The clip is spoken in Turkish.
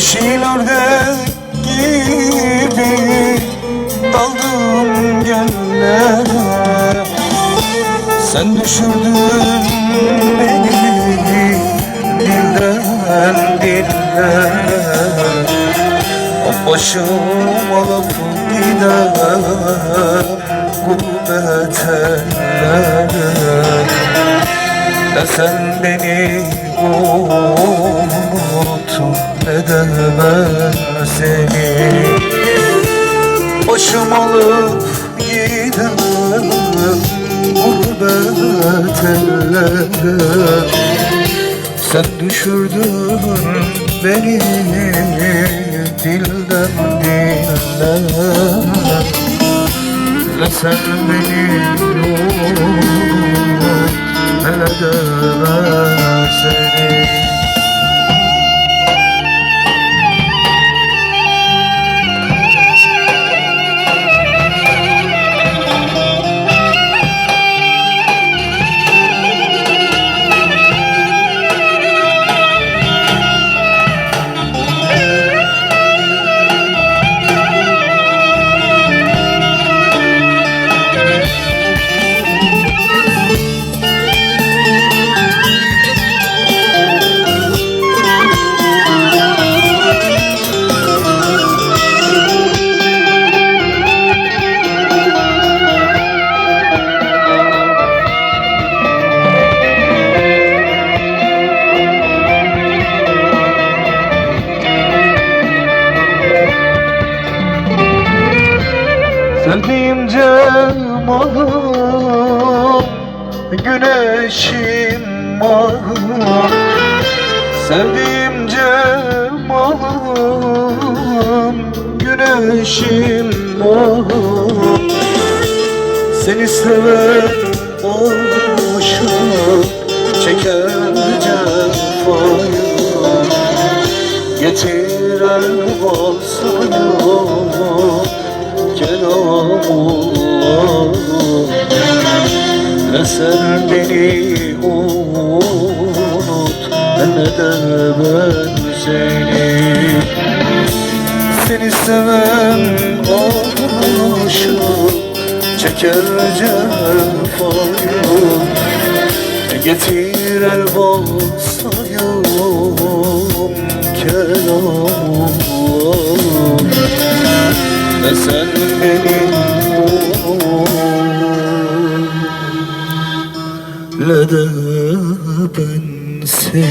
Yeşil ördek gibi daldım gönlüne Sen düşürdün beni dilden dille O başım alıp gider gurbete. Ne sen beni ben seni. Başım alıp gider gurbet ellere Sen düşürdün beni dilden dile Ne sen beni unut de ben seni Sevdiğim cemalım Güneşim malım Sevdiğim cemalım Güneşim malım Seni seven olmuşum Çeker cefayı Getiren vasfını Kelamullah Ne sen beni unut. Ne de ben seni. Seni seven aşık Çeker cefayı Getir el sayım Kelamullah de sen Ne de ben bensin